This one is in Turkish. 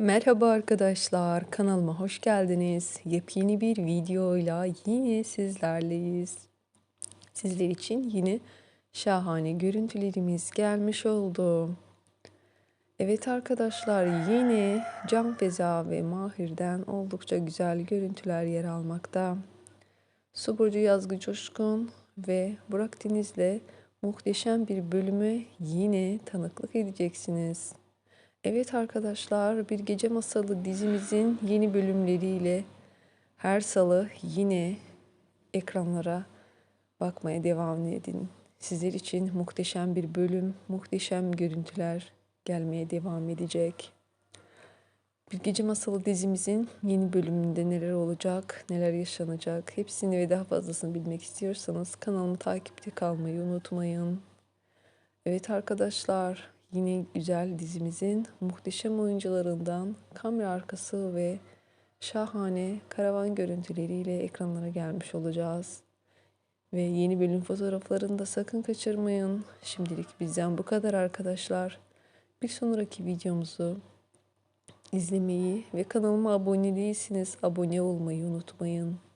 Merhaba arkadaşlar, kanalıma hoş geldiniz. Yepyeni bir videoyla yine sizlerleyiz. Sizler için yine şahane görüntülerimiz gelmiş oldu. Evet arkadaşlar, yine Can Feza ve Mahir'den oldukça güzel görüntüler yer almakta. Su Burcu Yazgı Coşkun ve Burak Deniz'le muhteşem bir bölüme yine tanıklık edeceksiniz. Evet arkadaşlar, Bir Gece Masalı dizimizin yeni bölümleriyle her salı yine ekranlara bakmaya devam edin. Sizler için muhteşem bir bölüm, muhteşem görüntüler gelmeye devam edecek. Bir Gece Masalı dizimizin yeni bölümünde neler olacak, neler yaşanacak hepsini ve daha fazlasını bilmek istiyorsanız kanalımı takipte kalmayı unutmayın. Evet arkadaşlar, yine güzel dizimizin muhteşem oyuncularından kamera arkası ve şahane karavan görüntüleriyle ekranlara gelmiş olacağız. Ve yeni bölüm fotoğraflarını da sakın kaçırmayın. Şimdilik bizden bu kadar arkadaşlar. Bir sonraki videomuzu izlemeyi ve kanalıma abone değilsiniz abone olmayı unutmayın.